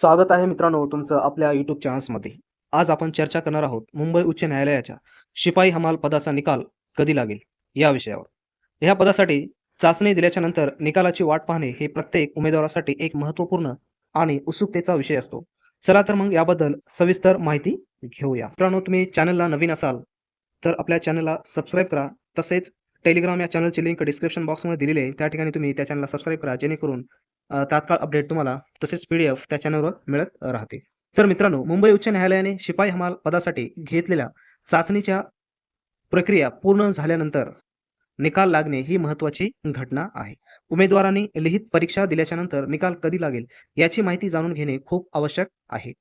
स्वागत आहे मित्रांनो तुमचं आपल्या यूट्यूब चॅनल्समध्ये आज आपण चर्चा करणार आहोत मुंबई उच्च न्यायालयाच्या शिपाई हमाल पदाचा निकाल कधी लागेल या विषयावर. या पदासाठी चाचणी दिल्याच्या नंतर निकालाची वाट पाहणे हे प्रत्येक उमेदवारासाठी एक महत्त्वपूर्ण आणि उत्सुकतेचा विषय असतो. चला तर मग याबद्दल सविस्तर माहिती घेऊया. मित्रांनो तुम्ही चॅनलला नवीन असाल तर आपल्या चॅनलला सबस्क्राईब करा. तसेच टेलिग्राम या चॅनलची लिंक डिस्क्रिप्शन बॉक्समध्ये दिलेली आहे. त्या ठिकाणी तुम्ही त्या चॅनलला सबस्क्राईब करा जेणेकरून तात्काळ अपडेट तुम्हाला तसेच पी डी एफ त्या चॅनलवर मिळत राहते तर मित्रांनो मुंबई उच्च न्यायालयाने शिपाई हमाल पदासाठी घेतलेल्या चाचणीच्या प्रक्रिया पूर्ण झाल्यानंतर निकाल लागणे ही महत्त्वाची घटना आहे. उमेदवारांनी लिहित परीक्षा दिल्याच्या नंतर निकाल कधी लागेल याची माहिती जाणून घेणे खूप आवश्यक आहे.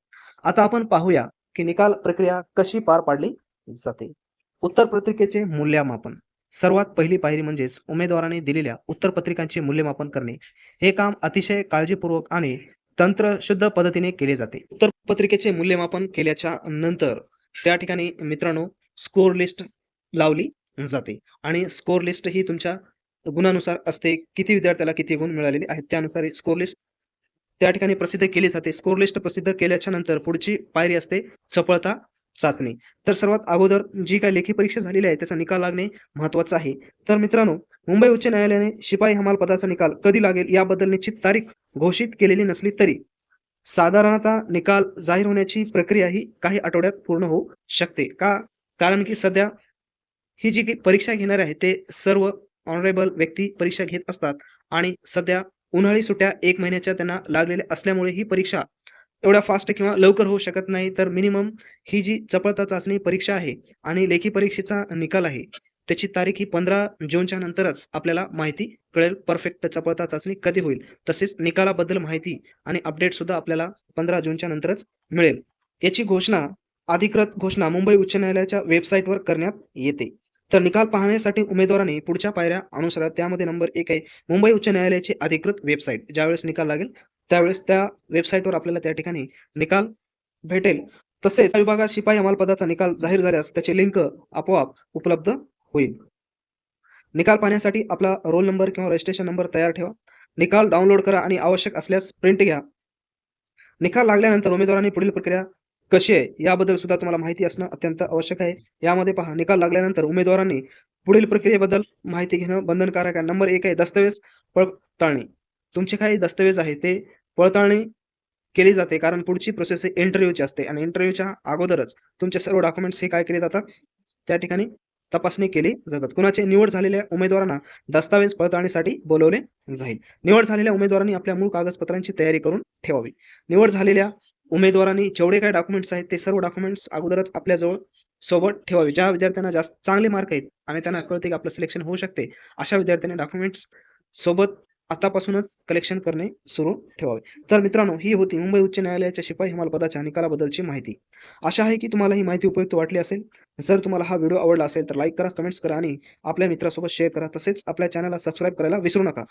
आता आपण पाहूया की निकाल प्रक्रिया कशी पार पाडली जाते. उत्तर पत्रिकेचे मूल्यमापन. सर्वात पहिली पायरी म्हणजेच उमेदवाराने दिलेल्या उत्तरपत्रिकांचे मूल्यमापन करणे. हे काम अतिशय काळजीपूर्वक आणि तंत्रशुद्ध पद्धतीने केले जाते. उत्तरपत्रिकेचे मूल्यमापन केल्याच्यानंतर त्या ठिकाणी मित्रांनो स्कोर लिस्ट लावली जाते. आणि स्कोर लिस्ट ही तुमच्या गुणानुसार असते. किती विद्यार्थ्याला किती गुण मिळालेले आहेत त्यानुसार स्कोर लिस्ट त्या ठिकाणी प्रसिद्ध केली जाते. स्कोर लिस्ट प्रसिद्ध केल्याच्यानंतर पुढची पायरी असते चपळता चाचणी. तर सर्वात अगोदर जी काही लेखी परीक्षा झालेली आहे त्याचा निकाल लागणे महत्वाचं आहे. तर मित्रांनो मुंबई उच्च न्यायालयाने शिपाई हमाल पदाचा निकाल कधी लागेल याबद्दल निश्चित तारीख घोषित केलेली नसली तरी साधारणतः निकाल जाहीर होण्याची प्रक्रिया ही काही आठवड्यात पूर्ण होऊ शकते. का? कारण की सध्या ही जी काही परीक्षा घेणारे आहेत ते सर्व ऑनरेबल व्यक्ती परीक्षा घेत असतात आणि सध्या उन्हाळी सुट्ट्या एक महिन्याच्या त्यांना लागलेल्या असल्यामुळे ही परीक्षा एवढ्या फास्ट किंवा लवकर होऊ शकत नाही तर मिनिमम ही जी चपळता चाचणी परीक्षा आहे आणि लेखी परीक्षेचा निकाल आहे त्याची तारीख ही पंधरा जूनच्या नंतरच आपल्याला माहिती कळेल. परफेक्ट चपळता चाचणी कधी होईल? तसेच निकालाबद्दल माहिती आणि अपडेट सुद्धा आपल्याला पंधरा जूनच्या नंतरच मिळेल. याची घोषणा अधिकृत घोषणा मुंबई उच्च न्यायालयाच्या वेबसाईटवर करण्यात येते. तर निकाल पाहण्यासाठी उमेदवारांनी पुढच्या पायऱ्या अनुसार. त्यामध्ये नंबर एक आहे मुंबई उच्च न्यायालयाची अधिकृत वेबसाईट ज्यावेळेस निकाल लागेल त्यावेळेस त्या वेबसाईटवर आपल्याला त्या ठिकाणी निकाल भेटेल. तसेच विभागात शिपाई अंमलपदाचा निकाल जाहीर झाल्यास त्याचे लिंक आपोआप उपलब्ध होईल. निकाल पाहण्यासाठी आपला रोल नंबर किंवा रजिस्ट्रेशन नंबर तयार ठेवा. निकाल डाउनलोड करा आणि आवश्यक असल्यास प्रिंट घ्या. निकाल लागल्यानंतर उमेदवारांनी पुढील प्रक्रिया कशी आहे याबद्दल सुद्धा तुम्हाला माहिती असणं अत्यंत आवश्यक आहे. यामध्ये पहा निकाल लागल्यानंतर उमेदवारांनी पुढील प्रक्रियेबद्दल माहिती घेणं बंधनकारक आहे. नंबर एक आहे दस्तावेज पडताळणी. तुमचे काही दस्तऐवज आहे ते पडताळणी केली जाते कारण पुढची प्रोसेस इंटरव्ह्यूची असते आणि इंटरव्ह्यूच्या अगोदरच तुमचे सर्व डॉक्युमेंट्स हे काय केले जातात? त्या ठिकाणी तपासणी केली जातात. कुणाचे? निवड झालेल्या उमेदवारांना दस्तावेज पडताळणीसाठी बोलवले जाईल. निवड झालेल्या उमेदवारांनी आपल्या मूळ कागदपत्रांची तयारी करून ठेवावी. निवड झालेल्या उमेदवारांनी जेवढे काही डॉक्युमेंट्स आहेत ते सर्व डॉक्युमेंट्स अगोदरच आपल्याजवळ सोबत ठेवावे. ज्या विद्यार्थ्यांना जास्त चांगले मार्क आहेत आणि त्यांना कळते की आपलं सिलेक्शन होऊ शकते अशा विद्यार्थ्यांनी डॉक्युमेंट्स सोबत आतापासूनच कलेक्शन करणे सुरू ठेवावे. तर मित्रांनो ही होती मुंबई उच्च न्यायालयाच्या शिपाई हमाल पदाच्या निकालाबद्दलची माहिती. आशा आहे की तुम्हाला ही माहिती उपयुक्त वाटली असेल. जर तुम्हाला हा व्हिडिओ आवडला असेल तर लाईक करा कमेंट्स करा आणि आपल्या मित्रासोबत शेअर करा. तसेच आपल्या चॅनलला सबस्क्राईब करायला विसरू नका.